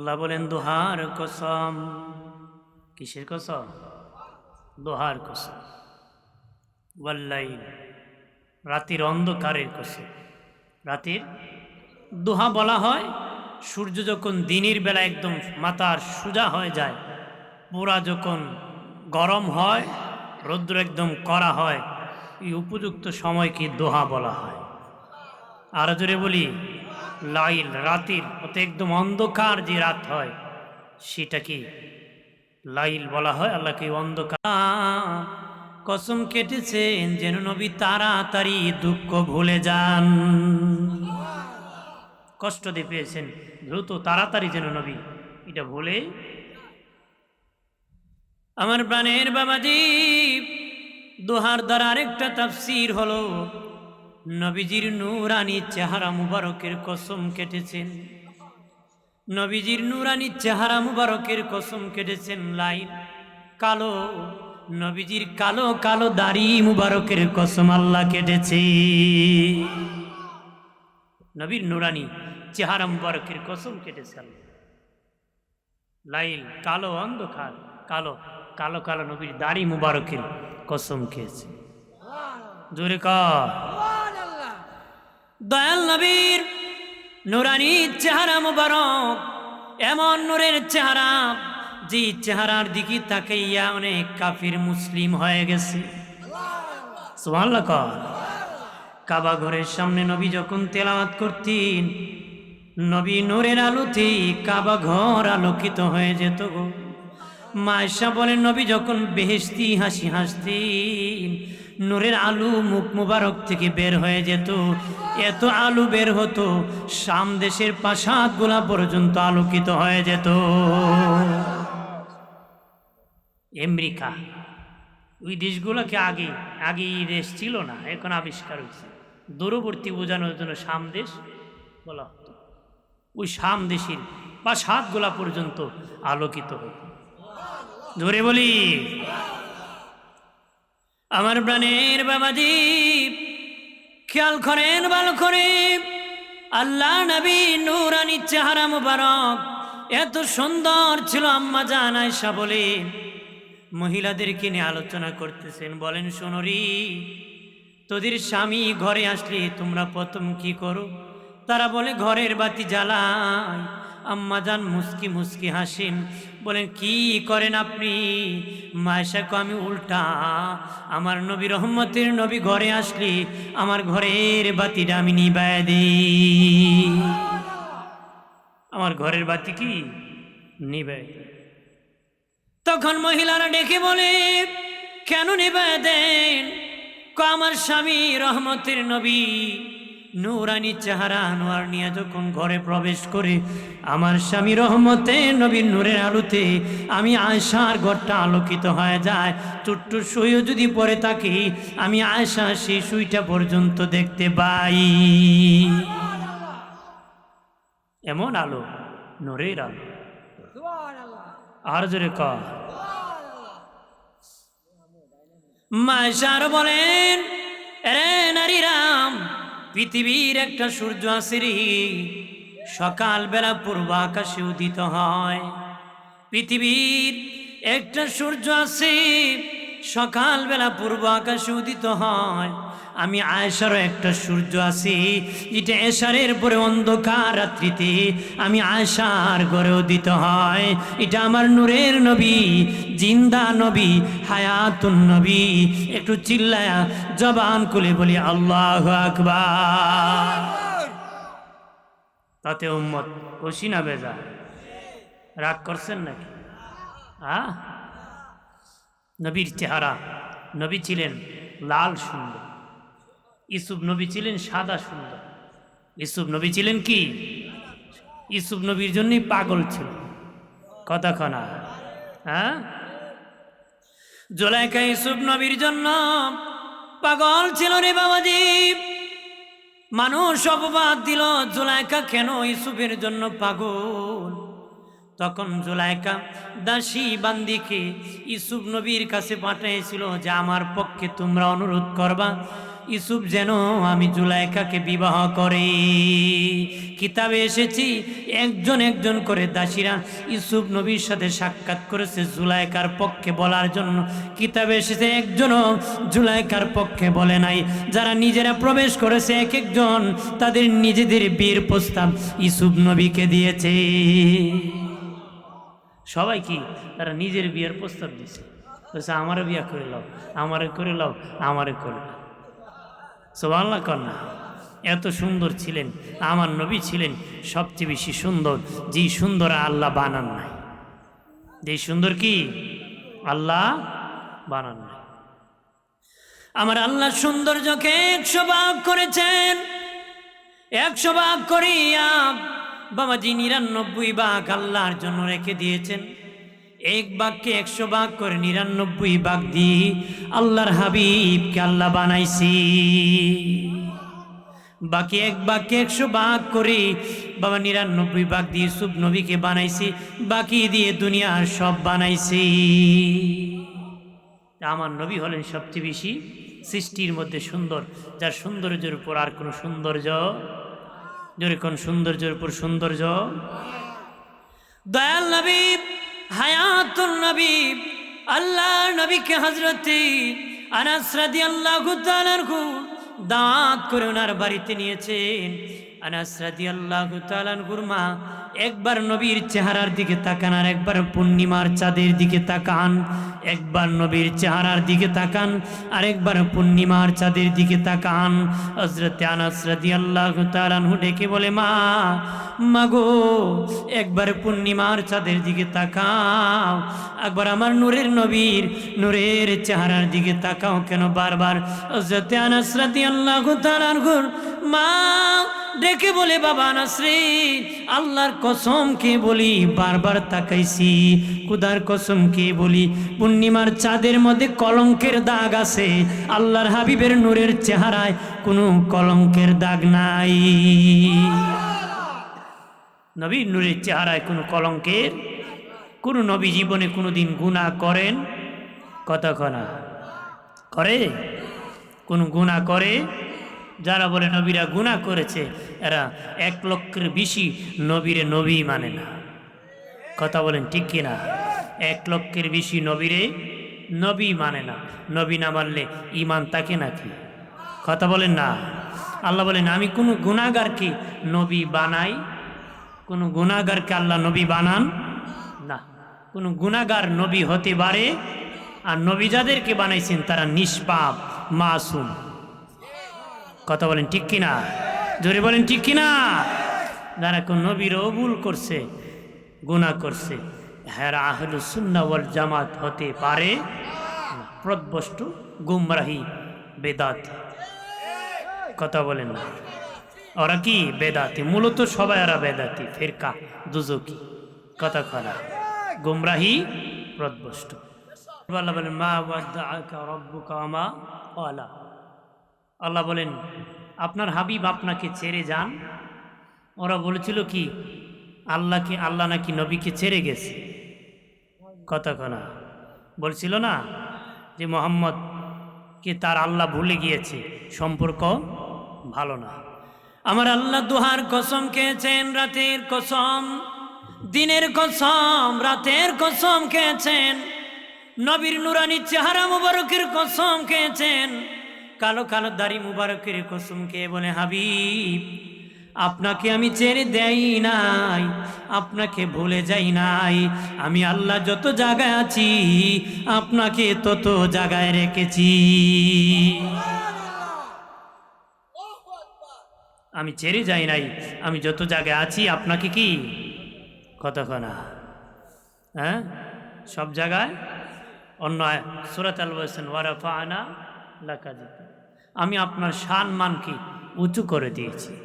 আল্লাহ বলেন, দোহার কসম। কিসের কসম? দোহার কসম। ওয়াল্লাইল রাতের অন্ধকারের কসম রাতের দোহা বলা হয়, সূর্য যখন দিনের বেলা একদম মাথার সোজা হয়ে যায় পুরা যখন গরম হয়, রৌদ্র একদম করা হয়, এই উপযুক্ত সময়কে দোহা বলা হয়। আরও জোরে বলি লাইল, রাতের অত একদম অন্ধকার যে রাত হয় সেটাকে লাইল বলা হয় আল্লাহকে অন্ধকার। কসম কেটেছেন যেন নবী তাড়াতাড়ি দুঃখ ভুলে যান। কষ্ট দিয়ে পেয়েছেন, দ্রুত তাড়াতাড়ি যেন নবী এটা ভুলে আমার প্রাণের বাবাজি দোহার দ্বারা আরেকটা তাফসির হলো নবীজির নূরানি চেহারা মুবারকের কসম কেটেছেন। নবীজির নূরানি চেহারা মুবারকের কসম কেটেছেন লাইন কালো, নবীজির কালো কালো দাড়ি মুবারকের কসম আল্লাহ কেটেছে। নবীর নুরানি চেহারা মুবারকের কসম কেটেছে লাইল, কালো, অন্ধকার, কালো কালো কালো নবীর দাড়ি মুবারকের কসম খেয়েছে। জোরে কর। দয়াল নবীর নুরানি চেহারা মুবারক, এমন নূরের চেহারা যে চেহারার দিকে তাকাইয়া অনেক কাফির মুসলিম হয়ে গেছে। কাবা ঘরের সামনে নবী যখন তেলাওয়াত করতেন, নবী নূরের আলোতে কাবা ঘর আলোকিত হয়ে যেত গো। মায়েশা বলেন, নবী যখন বেহেস্তি হাসি হাসতেন নূরের আলু মুখ মুবারক থেকে বের হয়ে যেত। এত আলু বের হতো সাম দেশের প্রাসাদ গোলা পর্যন্ত আলোকিত হয়ে যেত। আমেরিকা, ওই দেশগুলোকে আগে আগে এই দেশ ছিল না, এখন আবিষ্কার হয়েছে। দূরবর্তী বোঝানোর জন্য সাম দেশ, বলা। হতো ওই সাম দেশের প্রাসাদগুলা পর্যন্ত আলোকিত হতো। ধরে বলি। আমার প্রাণের বাবা বাবাজি খেয়াল করেন ভালো করে। আল্লাহ নবী নুরানি চেহারা মুবারক, এত সুন্দর ছিল আম্মা জান আয়সা বলে। মহিলাদেরকে নিয়ে আলোচনা করতেছেন বলেন সোনরি তোদের স্বামী ঘরে আসলে তোমরা প্রথম কি করো? তারা বলে, ঘরের বাতি জ্বালায়। আম্মা যান মুস্কি মুস্কি হাসেন বলেন, কি করেন আপনি? মায়েশাকে আমি উল্টা। আমার নবী রহমতের নবী ঘরে আসলে, আমার ঘরের বাতিটা আমি নিবায় দিই। আমার ঘরের বাতি কি? নিবায় তখন মহিলারা ডেকে বলে, কেন নিবায় দেন? আমার স্বামী রহমতের নবী নূরানি চেহারা আনোয়ার নিয়ে যখন ঘরে প্রবেশ করে, আমার স্বামী রহমতে নবীর নূরের আলোতে আমি আয়সার ঘরটা আলোকিত হয়ে যায়। ছোট্ট সুইও যদি পরে থাকি, আমি আয়সা সেই সুইটা পর্যন্ত দেখতে পাই। এমন আলো, নূরের আলো। আর জোরে কর মাসার বলেন রে নারীরাম পৃথিবীর একটা সূর্য আসিরি, সকালবেলা পূর্ব আকাশে উদিত হয়। পৃথিবীর একটা সূর্য আছে সকালবেলা পূর্ব আকাশে উদিত হয়। আমি আয়সারও একটা সূর্য আছি, যেটা এশারের পরে অন্ধকার রাত্রিতে আমি আয়সার গড়ে উদিত হয়। এটা আমার নূরের নবী, জিন্দা নবী, হায়াতুন নবী। একটু চিল্লায়া জবান খুলে বলি, আল্লাহ আকবার। তাতে উম্মত, খুশি না বেজা? রাগ করছেন নাকি? হ্যাঁ নবীর চেহারা, নবী ছিলেন লাল সুন্দর। ইসুফ নবী ছিলেন সাদা সুন্দর। ইসুফ নবী ছিলেন কি? ইসুফ নবীর জন্যই পাগল ছিল। কতক্ষণা হ্যাঁ? জোলাইকা ইসুফ নবীর জন্য পাগল ছিল রে বাবাজি। মানুষ অপবাদ দিল, জোলাইকা কেন ইসুফের জন্য পাগল? তখন জোলাইকা দাসী বান্দিকে ইসুফ নবীর কাছে পাঠিয়েছিল যে, আমার পক্ষে তোমরা অনুরোধ করবা ইসুফ যেন আমি জুলাইকাকে বিবাহ করে। কিতাবে এসেছি, একজন একজন করে দাসীরা ইসুফ নবীর সাথে সাক্ষাৎ করেছে জুলাইকার পক্ষে বলার জন্য। কিতাবে এসেছে, একজনও জুলাইকার পক্ষে বলে নাই। যারা নিজেরা প্রবেশ করেছে, এক একজন তাদের নিজেদের বিয়ের প্রস্তাব ইসুফ নবীকে দিয়েছে। সবাই কি তারা নিজের বিয়ের প্রস্তাব দিছে বলছে, আমারও বিয়া করে লও আমারে করে লও আমারে করে লাও। সোবাল্লা কন্যা। এত সুন্দর ছিলেন, আমার নবী ছিলেন সবচেয়ে বেশি সুন্দর, যে সুন্দর আল্লাহ বানান নাই। যে সুন্দর কি? আল্লাহ বানান নাই। আমার আল্লাহ সৌন্দর্যকে একশো ভাগ করেছেন। একশো ভাগ করিয়া বাবাজি নিরানব্বই ভাগ আল্লাহর জন্য রেখে দিয়েছেন এক বাঘকে একশো ভাগ করে নিরানব্বই ভাগ দিয়ে আল্লাহর হাবিবকে আল্লাহ বানাইছি। বাকি এক বাঘকে একশো ভাগ করে। বাবা, নিরানব্বই ভাগ দিয়ে ইউসুফ নবীকে বানাইছি। বাকি দিয়ে দুনিয়ার সব বানাইছি। আমার নবী হলেন সবচেয়ে বেশি সৃষ্টির মধ্যে সুন্দর। যার সৌন্দর্যের উপর আর কোনো সৌন্দর্য, জোরে কোন সৌন্দর্যের উপর সৌন্দর্য? দয়াল নবী হায়াতুল নবী আল্লাহ নবীকে হজরতে আনাস আল্লাহ তাআলাহু দাঁত করে ওনার বাড়িতে নিয়েছেন। আনাস আল্লাহ তাআলাহুর মা একবার নবীর চেহারার দিকে তাকান আর একবার পূর্ণিমার চাঁদের দিকে তাকান। একবার নবীর চেহারার দিকে তাকান আর একবার পূর্ণিমার চাঁদের দিকে তাকান। হজরতে আনাস রাদিয়াল্লাহু তাআলাহু ডেকে বলে, মা মাগো একবার পূর্ণিমার চাঁদের দিকে তাকাও। একবার আমার নূরের নবীর নূরের চেহারার দিকে তাকাও কেন বারবার? হজরতে আনাস রাদিয়াল্লাহু তাআলাহুর মা ডেকে বলে, বাবা আনাস রে, আল্লাহর কসম কে বলি, বারবার তাকাইছি। কুদার কসম কে বলি, পূর্ণিমার চাঁদের মধ্যে কলঙ্কের দাগ আছে। আল্লাহর হাবিবের নূরের চেহারায় কোনো কলঙ্কের দাগ নাই। নবী নূরের চেহারায় কোনো কলঙ্কের? কোনো নবী জীবনে কোনো দিন গুণা করেন কতক্ষণা করে? কোন গুণা করে? যারা বলে নবীরা গুণা করেছে, এরা এক লক্ষের বেশি নবীরে নবী মানে না। কথা বলেন ঠিক কিনা এক লক্ষের বেশি নবীরে নবী মানে না। নবী না মানলে ইমান তাকে নাকি? কথা বলেন না। আল্লাহ বলেন, আমি কোনো গুণাগারকে নবী বানাই, কোনো গুণাগারকে আল্লাহ নবী বানান না। কোনো গুণাগার নবী হতে পারে, আর নবী যাদেরকে বানাইছেন তারা নিষ্পাপ, মাসুম। কথা বলেন ঠিক কিনা? জোরে বলেন ঠিক কিনা? যারা কোন নবীর অবুল করছে গুণা করছে হ্যাঁ আহলু সুন্না ওয়াল জামাত হতে পারে। প্রদবষ্টু গুমরাহি বেদাত। কথা বলেন না। ওরা কি বেদাতি? মূলত সবাই ওরা বেদাতি। ফেরকা দুজকি কথা খরা গুমরাহি প্রদবষ্ট বলেন, মা মা ক্বালা আল্লাহ বলেন, আপনার হাবিব আপনাকে ছেড়ে যান। ওরা বলেছিল কি আল্লাহকে আল্লাহ নাকি নবীকে ছেড়ে গেছে? কথা কনা বলছিল না যে মোহাম্মদকে তার আল্লাহ ভুলে গিয়েছে, সম্পর্ক ভালো না। আমার আল্লাহ দুহার কসম খেয়েছেন, রাতের কসম, দিনের কসম, রাতের কসম খেয়েছেন। নবীর নুরানি চেহারা মুবারকের কসম খেয়েছেন। কালো কালো দাড়ি মুবারকের কসম বলে, হাবিব, আপনাকে আমি ছেড়ে দেই নাই, আপনাকে ভুলে যাই নাই। আমি আল্লাহ যত জায়গায় আছি, আপনাকে তত জায়গায় রেখেছি। আমি ছেড়ে যাই নাই, আমি যত জায়গায় আছি, আপনাকে কি? কতক্ষণা হ্যাঁ? সব জায়গায়? অন্য সুরাত আল বলছেন ওয়ারাফা আনা লাকাজিত আমি আপনার সান মানকে উঁচু করে দিয়েছি।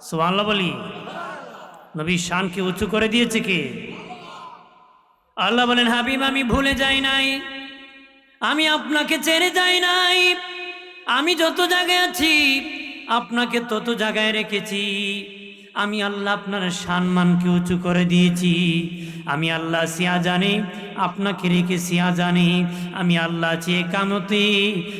সোয়াল্লা বলি। নবী শানকে উঁচু করে দিয়েছে কে? আল্লাহ বলেন, হাবিব, আমি ভুলে যাই নাই। আমি আপনাকে ছেড়ে যাই নাই। আমি যত জায়গায় আছি, আপনাকে তত জায়গায় রেখেছি। আমি আল্লাহ আপনার সম্মানকে উঁচু করে দিয়েছি। আমি আল্লাহ সিয়া জানি, আপনাকে রেখেছি জানি। আমি আল্লাহ আছি কামতি,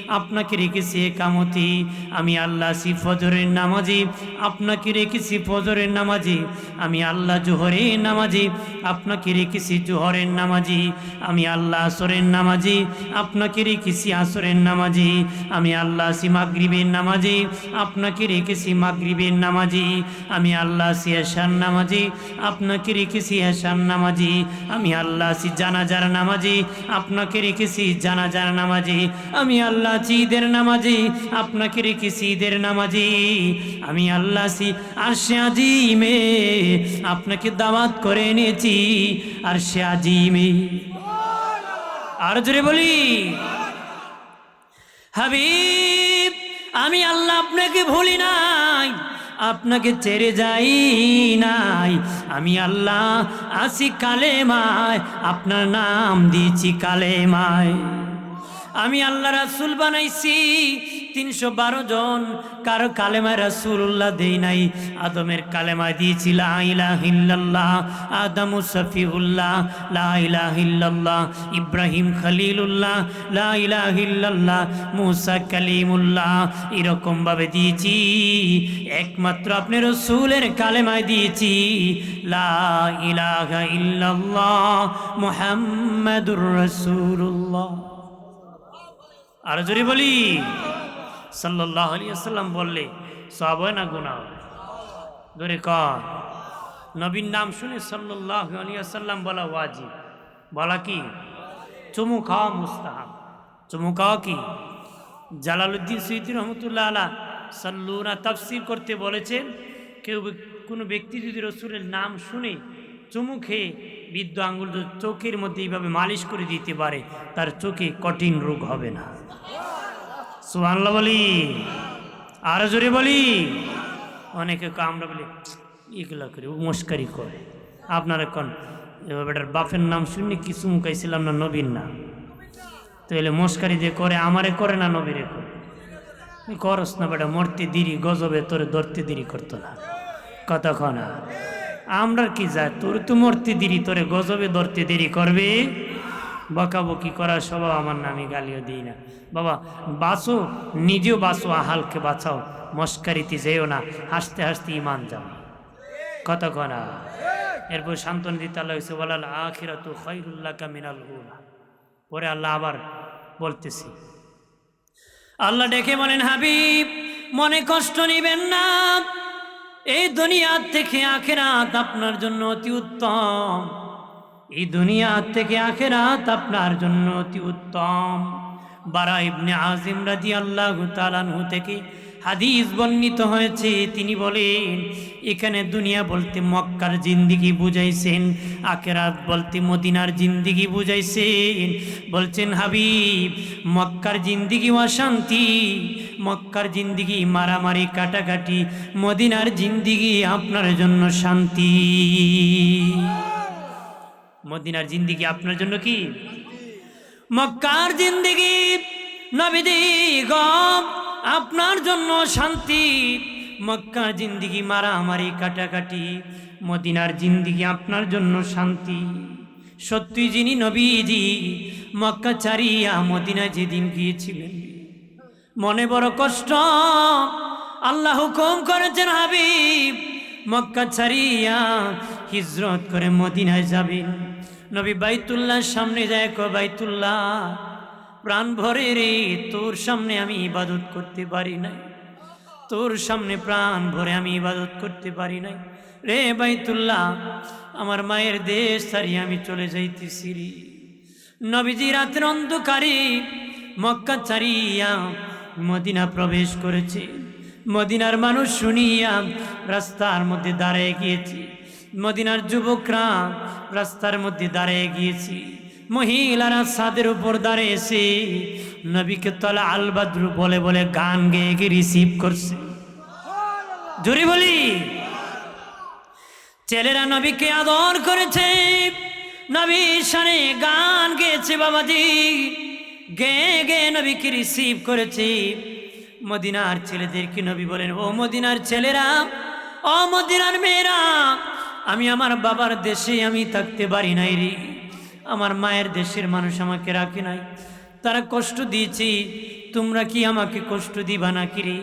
আপনাকে রেখেছি কামতি। আমি আল্লাহ আছি ফজরের নামাজি, আপনাকে রেখেছি ফজরের নামাজি। আমি আল্লাহ জোহরের নামাজি, আপনাকে রেখেছি জোহরের নামাজি। আমি আল্লাহ আসরের নামাজি, আপনাকে রেখেছি আসরের নামাজি। আমি আল্লাহ আছি মাগরিবের নামাজি, আপনাকে রেখেছি মাগরিবের নামাজি। আমি আল্লাহ আছি এশার নামাজি, আপনাকে রেখেছি এশার নামাজি, আমি আল্লাহ আছি জানাজার নামাজি, আপনাকে রেখেছি জানাজার নামাজি, আমি আল্লাহ আছি ঈদের নামাজি, আপনাকে রেখেছি ঈদের নামাজি, আমি আল্লাহ আছি আর সে আজিমে আপনাকে দাওয়াত করে এনেছি আর সে আজিমে। আর জোরে বলি, হাবিব, আমি আল্লাহ আপনাকে ভুলি নাই। আপনাকে ছেড়ে যাই নাই। আমি আল্লাহ আসি কালেমায়, আপনার নাম দিয়েছি কালেমায়। আমি আল্লাহ রাসুল বানাইছি তিনশো বারো জন। কারও কালেমায় রাসুল্লাহ দেই নাই। আদমের কালেমায় দিয়েছি লাইলাহিল্লাহ আদম সফিউল্লাহ লাইলাহিল্লাহ ইব্রাহিম খলিলুল্লাহ লাইলাহিল্লাহ মুসা কালিমুল্লাহ। এরকমভাবে দিয়েছি। একমাত্র আপনি রসুলের কালেমায় দিয়েছি, লা ইলাহা ইল্লাল্লাহ মুহাম্মাদুর রাসূলুল্লাহ। আর যদি বলি। সাল্লাহ আলিয়াল্লাম বললে সব হয় না গুণা ধরে কর নবীন নাম শুনে সাল্লাহ আলিয়াল্লাম বলা ওয়াজিব। বলা কি? চুমু খাওয়া মুস্তাহাব। চুমু খাওয়া কি? জালালুদ্দিন সৈদি রহমতুল্লাহ আলা সাল্লুনা তাফসির করতে বলেছেন, কেউ কোনো ব্যক্তি যদি রসুলের নাম শুনে চুমু খেয়ে বৃদ্ধ আঙ্গুল চোখের মধ্যে এইভাবে মালিশ করে দিতে পারে, তার চোখে কঠিন রোগ হবে না। সুহানলা বলি। আরও জোরে বলি। অনেকে আমরা বলি, এগুলো করি মস্কারি করে। আপনারা কন বেটার বাপের নাম শুনে কি চুমকাইছিলাম না নবীন নাম? তো এলে মস্কারি দিয়ে করে, আমারে করে না নবীরে করে? করস না বেটা, মরতে দিরি, গজবে তোরে ধরতে দিরি করতো না। কতক্ষণ আমরা কি যায় তোর তো মরতে দিরি, তোরে গজবে ধরতে দেরি করবে? বকাবকি করার স্বভাব আমার নামে গালিও দিই না। বাবা, বাঁচো, নিজেও বাঁচো, আহালকে বাঁচাও, মস্কারিতে যেও না, হাসতে হাসতে ইমান যাও। কতক্ষণ আর এরপর শান্তন দিতে আল্লাহ হয়েছে বলাল আখিরাত খৈরুল্লাহ কামিনাল পরে আল্লাহ আবার বলতেছি, আল্লাহ ডেকে বলেন, হাবিব, মনে কষ্ট নিবেন না। এই দুনিয়ার থেকে আখেরাত আপনার জন্য অতি উত্তম। এই দুনিয়ার থেকে আখেরাত আপনার জন্য অতি উত্তম। বারা ইবনে আজিম রাজি আল্লাহ তালানহু থেকে হাদিস বর্ণিত হয়েছে। তিনি বলেন, এখানে দুনিয়া বলতে মক্কার জিন্দিগি বুঝাইছেন, আখেরাত বলতে মদিনার জিন্দিগি বুঝাইছেন। বলছেন, হাবিব, মক্কার জিন্দিগি অশান্তি, মক্কার জিন্দিগি মারামারি, কাটাকাটি, মদিনার জিন্দিগি আপনার জন্য শান্তি। মদিনার জিন্দিগি আপনার জন্য কি? মক্কার জিন্দিগি নবীদি গম, আপনার জন্য শান্তি। মক্কার জিন্দিগি মারামারি, কাটাকাটি, মদিনার জিন্দিগি আপনার জন্য শান্তি। সত্যি যিনি নবীজি, মক্কা চারিয়া মদিনা যেদিন গিয়েছিলেন। মনে বড় কষ্ট, আল্লাহ হুকুম করেছেন হাবিব, মক্কা ছাড়িয়া হিজরত করে মদিনায় যাবেন। নবী বাইতুল্লাহর সামনে যায়, কো বাইতুল্লাহ, প্রাণ ভরে রে, তোর সামনে আমি ইবাদত করতে পারি নাই। তোর সামনে প্রাণ ভরে আমি ইবাদত করতে পারি নাই। রে বাইতুল্লাহ, আমার মায়ের দেশ ছাড়িয়ে আমি চলে যাইতেছি রে। নবীজি রাতের অন্ধকারে মক্কা ছাড়িয়া মদিনা প্রবেশ করেছে। মদিনার মানুষ শুনিয়া রাস্তার মধ্যে দাঁড়িয়ে গিয়েছে। মদিনার যুবকরা রাস্তার মধ্যে দাঁড়িয়ে গিয়েছি। মহিলারা ছাদের উপর দাঁড়িয়েছে নবীকে তলা আলবাদ্রু বলে বলে গান গেয়ে গিয়ে রিসিভ করছে। জোরে বলি। ছেলেরা নবীকে আদর করেছে। নবীর সানে গান গেয়েছে বাবাজি। গে গে নবীকে রিসিভ করেছে। মদিনার ছেলেদেরকে নবী বলেন, ও মদিনার ছেলেরা, ও মদিনার মেয়েরা আমি আমার বাবার দেশে আমি থাকতে পারি নাই রে। আমার মায়ের দেশের মানুষ আমাকে রাখে নাই। তারা কষ্ট দিয়েছি। তোমরা কি আমাকে কষ্ট দিবা নাকি রে?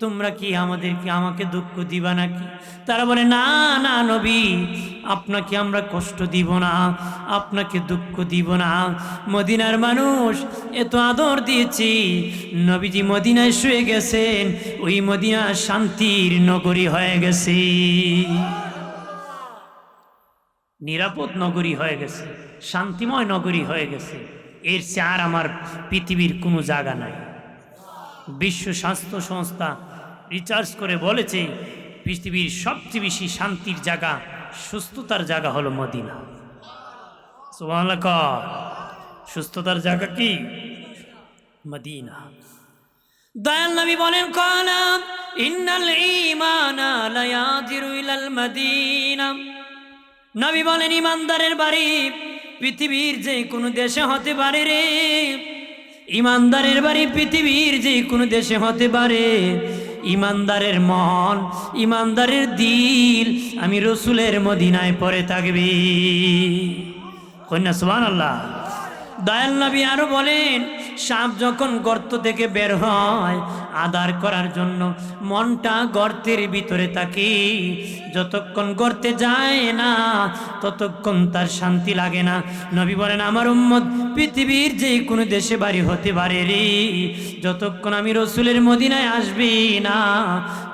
তোমরা কি আমাদেরকে আমাকে দুঃখ দিবা নাকি? তারা বলে, না না নবী, আপনাকে আমরা কষ্ট দিব না, আপনাকে দুঃখ দিব না। মদিনার মানুষ এত আদর দিয়েছি। নবীজি মদিনায় শুয়ে গেছেন। ওই মদিনা শান্তির নগরী হয়ে গেছে। নিরাপদ নগরী হয়ে গেছে, শান্তিময় নগরী হয়ে গেছে। এর চেয়ে আর আমার পৃথিবীর কোনো জায়গা নাই। বিশ্ব স্বাস্থ্য সংস্থা রিচার্জ করে বলেছে, পৃথিবীর সবচেয়ে বেশি শান্তির জায়গা, সুস্থতার জায়গা হলো মদিনা। সুস্থতার জায়গা কি? মদিনা। দয়াল নবী বলেন কালা ইন্নাল ঈমানা লা ইয়াজিরু ইলাল মদিনা। নবী বলেন, ইমানদারের বাড়ি পৃথিবীর যে কোনো দেশে হতে পারে রে। ইমানদারের বাড়ি পৃথিবীর যে কোনো দেশে হতে পারে। ইমানদারের মন, ইমানদারের দিল, আমি রসুলের মদিনায় পরে থাকবি। কন্যা সুবান আল্লাহ দয়াল নবী আরও বলেন, সাপ যখন গর্ত থেকে বের হয়, আদার করার জন্য মনটা গর্তের ভিতরে থাকে। যতক্ষণ গর্তে যায় না, ততক্ষণ তার শান্তি লাগে না। নবী বলেন, আমার উম্মত, পৃথিবীর যে কোনো দেশে বাড়ি হতে পারে রে। যতক্ষণ আমি রসুলের মদিনায় আসবি না,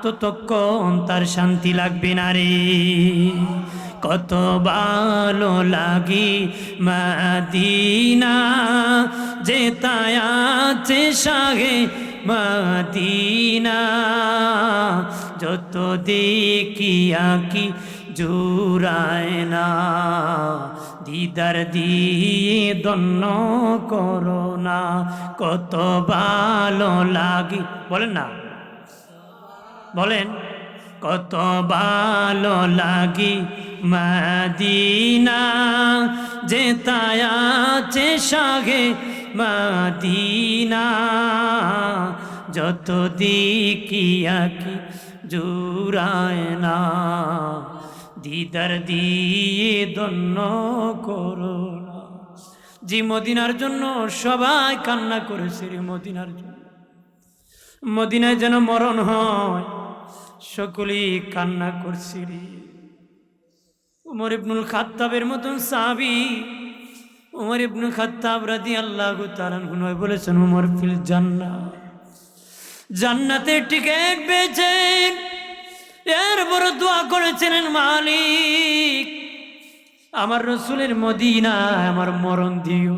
ততক্ষণ তার শান্তি লাগবে না রে। কত ভালো লাগি মদিনা যে তায়াছে সাগে মদিনা। যত দেখি আঁকি জুরায় না, দিদার দিয়ে দন্ন করো না। কত ভালো লাগি, বলেন না। বলেন, কত ভালো লাগি মদিনা যে তায়াছে সাগে মদিনা। যত দিকিয়া কি জুরায় না, দিদার দিয়ে দন্ন করো জি, মদিনার জন্য সবাই কান্না করেছে রে মদিনার জন্য। মদিনায় যেন মরণ হয়, সকলেই কান্না করছি রে। উমর ইবনুল খাত্তাবের মতন সাবি উমর ইবনুল খাত্তাব রাদি আল্লাহ তালান বলেছেন, উমর ফিল জান্না জান্নাতের টিকিট পেয়েছেন। এর বড় দোয়া করেছিলেন মালিক, আমার রসুলের মদিনায় আমার মরণ দিও।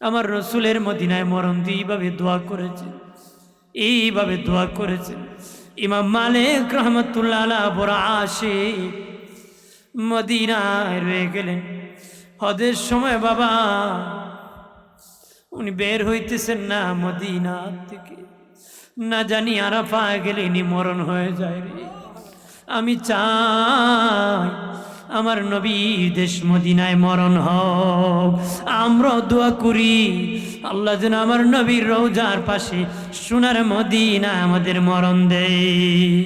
আমার রসুলের মদিনায় মরণ দিয়ে এইভাবে দোয়া করেছে এইভাবে দোয়া করেছে ইমাম মালিক রহমতুল্লাহ বড় আসে মদিনায় রয়ে গেলেন। হদের সময় বাবা, উনি বের হইতেছেন না মদিনা থেকে না জানি আরাফা গেলে ইনি মরণ হয়ে যায় রে। আমি চাই আমার নবী দেশ মদিনায় মরণ হোক। আমরা দোয়া করি, আল্লাহ যেন আমার নবীর রৌজার পাশে সোনার মদিনা আমাদের মরণ দেয়।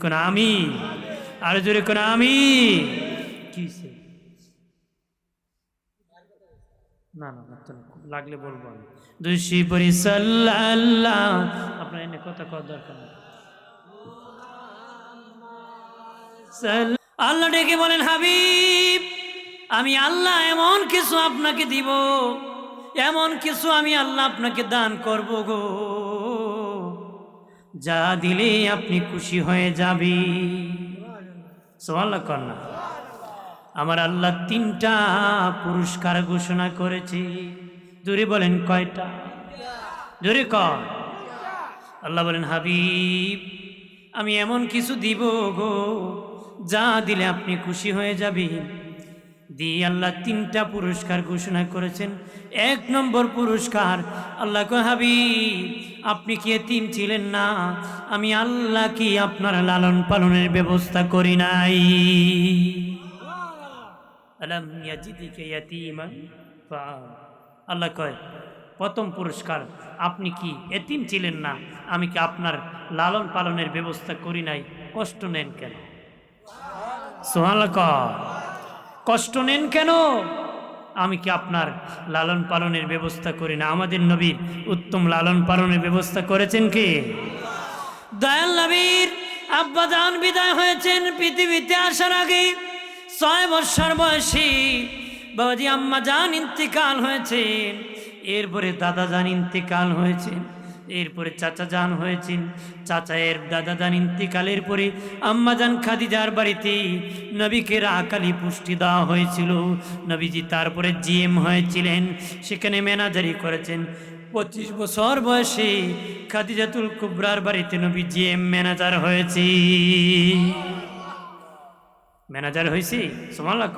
কোন আমি আর জোরে কোন আমি। কি না না লাগলে বলব আমি। দুষি পরি সাল্লাল্লাহ। আপনার এনে কথা কওয়ার দরকার আল্লাহ ডেকে বলেন, হাবিব, আমি আল্লাহ এমন কিছু আপনাকে দিব, এমন কিছু আমি আল্লাহ আপনাকে দান করব গো। যা দিলে আপনি খুশি হয়ে যাবে। সোয়াল্লাহ কন্যা আমার আল্লাহ তিনটা পুরস্কার ঘোষণা করেছি। জোরে বলেন কয়টা? জোরে ক আল্লাহ বলেন, হাবিব, আমি এমন কিছু দিব গো, যা দিলে আপনি খুশি হয়ে যাবেন। দিয়ে আল্লাহ তিনটা পুরস্কার ঘোষণা করেছেন। এক নম্বর পুরস্কার, আল্লাহ কয়, হাবিব, আপনি কি এতিম ছিলেন না? আমি আল্লাহ কি আপনার লালন পালনের ব্যবস্থা করি নাই। আল্লাহ কয়, প্রথম পুরস্কার, আপনি কি এতিম ছিলেন না? আমি কি আপনার লালন পালনের ব্যবস্থা করি নাই? কষ্ট নেন কেন? সোহান কষ্ট নেন কেন? আমি কি আপনার লালন পালনের ব্যবস্থা করি না? আমাদের নবীর উত্তম লালন পালনের ব্যবস্থা করেছেন কি? দয়াল নবীর আব্বাজান বিদায় হয়েছেন পৃথিবীতে আসার আগে। ছয় বৎসর বয়সী বাবাজি আম্মা জান ইন্তিকাল হয়েছেন। এরপরে দাদা জান ইন্তিকাল হয়েছে এরপরে চাচা জান হয়েছেন। চাচা এর দাদা জান ইন্তিকালের পরে আম্মা জান খাদিজার বাড়িতে নবীকে রাকালি পুষ্টি দেওয়া হয়েছিল। নবীজি তারপরে জিএম হয়েছিলেন, সেখানে ম্যানেজারি করেছেন। পঁচিশ বছর বয়সে খাদিজাতুল কুবরার বাড়িতে নবী জিএম ম্যানেজার হয়েছি। ম্যানেজার হয়েছি? সোমাল্লা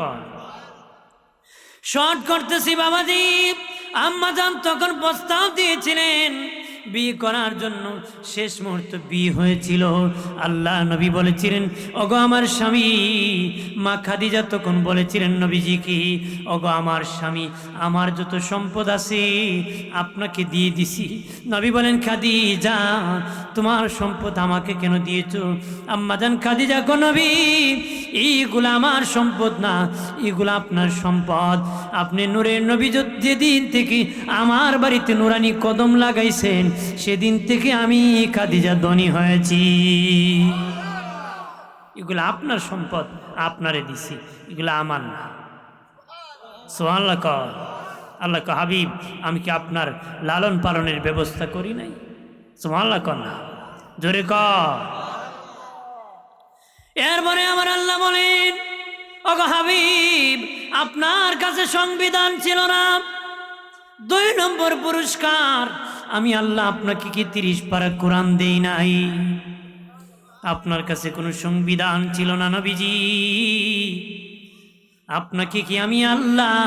শর্ট করতেছি বাবাজি। আম্মা যান তখন প্রস্তাব দিয়েছিলেন বিয়ে করার জন্য শেষ মুহূর্তে বিয়ে হয়েছিল। আল্লাহ নবী বলেছিলেন অগো আমার স্বামী, মা খাদিজা তখন বলেছিলেন নবীজি কি অগো আমার স্বামী, আমার যত সম্পদ আছে আপনাকে দিয়ে দিছি। নবী বলেন, খাদিজা, তোমার সম্পদ আমাকে কেন দিয়েছ? আম্মা যান খাদিজা গো নবী, এইগুলো আমার সম্পদ না এগুলো আপনার সম্পদ। আপনি নূরের নবী যেদিন থেকে আমার বাড়িতে নুরানি কদম লাগাইছেন সেদিন থেকে আমি খাদিজা ধনী হয়েছি। এগুলো আপনার সম্পদ, আপনারে দিছি। এগুলো আমার না। সোহাল্লা কর। আল্লাহ হাবিব, আমি কি আপনার লালন পালনের ব্যবস্থা করি নাই? সোহাল্লা কর না। জোরে কর। এরপরে আমার আল্লাহ বলেন হাবিব, আপনার কাছে সংবিধান ছিল না। দুই নম্বর পুরস্কার আমি আল্লাহ আপনাকে কি তিরিশ পারা কোরআন দেই নাই? আপনার কাছে কোনো সংবিধান ছিল না নবীজি। আপনাকে কি আমি আল্লাহ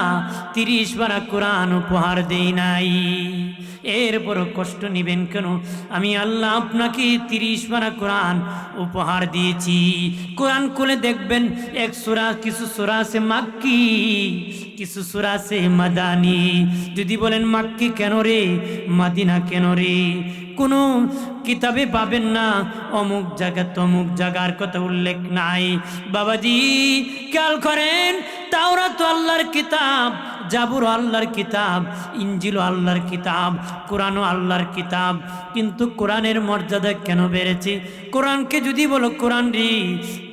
তিরিশ বারা কোরআন উপহার দেই নাই? এরপর কষ্ট নিবেন কেন? আমি আল্লাহ আপনাকে তিরিশ বারা কোরআন উপহার দিয়েছি। কোরআন খুলে দেখবেন, এক সুরা, কিছু সুরা আছে মাক্কি, কিছু সুরা আছে মাদানি। যদি বলেন, মাক্কি কেন রে? মাদিনা কেন রে? কোনো কিতাবে পাবেন না, অমুক জায়গা, তমুক জায়গার কথা উল্লেখ নাই। বাবাজি, খেয়াল করেন তাওরা তো আল্লাহর কিতাব জাবুর আল্লাহর কিতাব ইঞ্জিল আল্লাহর কিতাব, কোরআনও আল্লাহর কিতাব। কিন্তু কোরআনের মর্যাদা কেন বেড়েছে? কোরআনকে যদি বলো, কোরআন রে,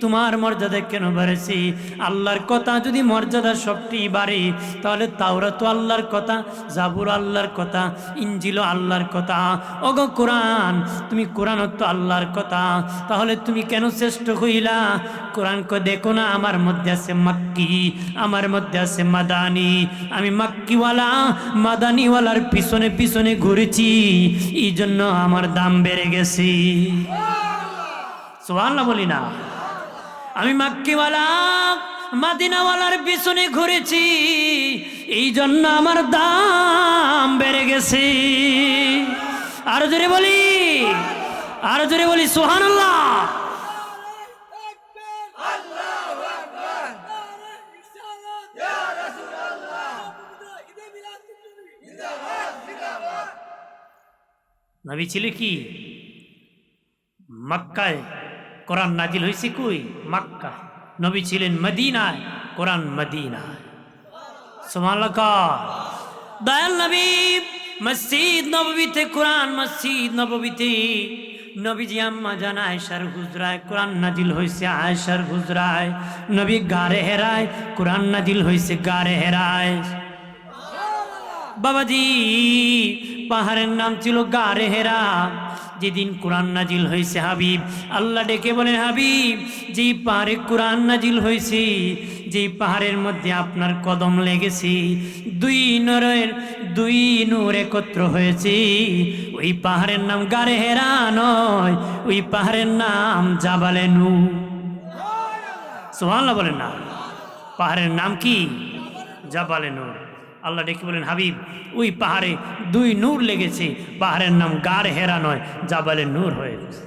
তোমার মর্যাদা কেন বেড়েছে? আল্লাহর কথা যদি মর্যাদা সবটি বাড়ে, তাহলে তাওরা তো আল্লাহর কথা, জাবুর আল্লাহর কথা ইঞ্জিল আল্লাহর কথা। ওগো কোরআন, তুমি কোরআন তো আল্লাহর কথা, তাহলে তুমি কেন শ্রেষ্ঠ হইলা? কোরআনকে দেখো না, আমার মধ্যে আছে মাক্কি, আমার মধ্যে আছে মাদানি আমি মাক্কিওয়ালা, মাদানিওয়ালার পিছনে পিছনে ঘুরেছি এই জন্য আমার দাম বেড়ে গেছে। সোহান্লা বলি না। আমি মাক্কিওয়ালা, মাদিনাওয়ালার পিছনে ঘুরেছি এই জন্য আমার দাম বেড়ে গেছে। আর জোরে বলি, আর জোরে বলি সোহান নবী ছিল কি? মক্কায় কোরআন নাজিল হয়েছে কই? মক্কা। নবী ছিলেন মদিনায়, কোরআন মদিনায়। দয়াল নবী, মসজিদ নববীতে, কোরআন মসজিদ নববীতে নবীজি আম্মা জান আয়সার হুজরায় কোরআন নাজিল হয়েছে আয়সার হুজরায়। নবী গারে হেরায়, কোরআন নাজিল হয়েছে গারে হেরায়। বাবাজি, পাহাড়ের নাম ছিল গারে হেরা। যেদিন কোরআন নাজিল হয়েছে হাবিব, আল্লাহ ডেকে বলেন, হাবিব, যেই পাহাড়ে কোরআন নাজিল হয়েছে, যেই পাহাড়ের মধ্যে আপনার কদম লেগেছে, দুই নরের, দুই নূর একত্র হয়েছে। ওই পাহাড়ের নাম গারে হেরা নয়, ওই পাহাড়ের নাম জাবালে নু সোহাল্লা বলেন না। পাহাড়ের নাম কি? জাবালে নূর। আল্লাহ ডেকে বলেন হাবিব, ওই পাহাড়ে দুই নূর লেগেছে। পাহাড়ের নাম গার হেরা নয়, জাবালে নূর হয়ে গেছে।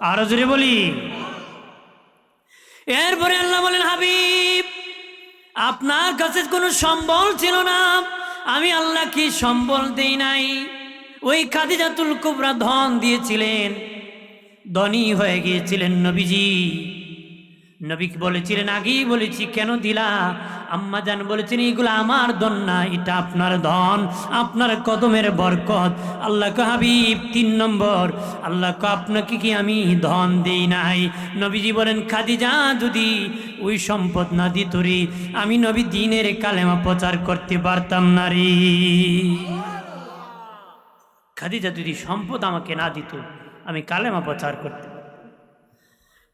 আরও জোরে বলি। এরপরে আল্লাহ বলেন হাবিব, আপনার কাছে কোনো সম্বল ছিল না। আমি আল্লাহ কি সম্বল দেই নাই। ওই খাদিজাতুল কুবরা ধন দিয়েছিলেন। ধনী হয়ে গিয়েছিলেন নবীজি। নবীকে বলেছিলেন, আগেই বলেছি, কেন দিলা? আম্মা বলেছেন, এগুলো আমার ধন না, এটা আপনার ধন, আপনার কদমের বরকত। আল্লাহ হাবিব, তিন নম্বর আল্লাহ আপনাকে কি আমি ধন দেই নাই? নবীজি বলেন, খাদিজা, যদি ওই সম্পদ না দিত রে, আমি নবী দিনের কালেমা প্রচার করতে পারতাম না রে। খাদিজা, যদি সম্পদ আমাকে না দিত, আমি কালেমা প্রচার করতে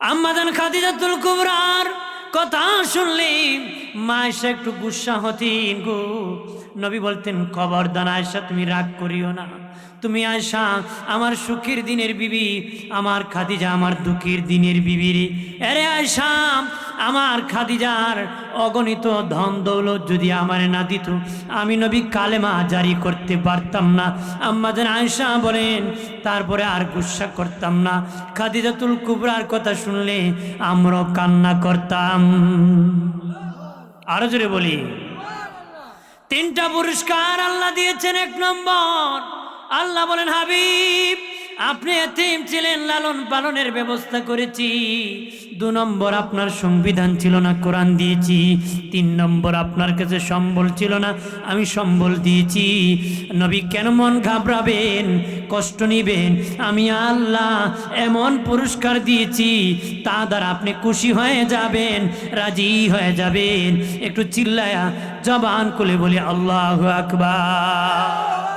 আম্মাদান খাদিজাতুল কুবরার কথা শুনলে? মা এসে একটু গুসা হতেন গো। নবী বলতেন খবরদান আয়সা তুমি রাগ করিও না। তুমি আয়সা আমার সুখের দিনের বিবি, আমার খাদিজা, আমার দুঃখের দিনের বিবি রে। আরে আয়সা আমার খাদিজার অগণিত ধন দৌলত যদি আমার না দিত, আমি নবী কালেমা জারি করতে পারতাম না। আম্মাদের আয়সা বলেন, তারপরে আর গুসা করতাম না। খাদিজাতুল কুবরার কথা শুনলে আমরাও কান্না করতাম। আরও জোরে বলি। তিনটা পুরস্কার আল্লাহ দিয়েছেন এক নম্বর। আল্লাহ বলেন, হাবিব, আপনি এতিম ছিলেন, লালন পালনের ব্যবস্থা করেছি। দু নম্বর আপনার সংবিধান ছিল না, কোরআন দিয়েছি। তিন নম্বর আপনার কাছে সম্বল ছিল না, আমি সম্বল দিয়েছি। নবী কেন মন ঘাবড়াবেন, কষ্ট নিবেন? আমি আল্লাহ এমন পুরস্কার দিয়েছি, তা দ্বারা আপনি খুশি হয়ে যাবেন, রাজি হয়ে যাবেন। একটু চিল্লায়া জবান খুলে বলি, আল্লাহ আকবার।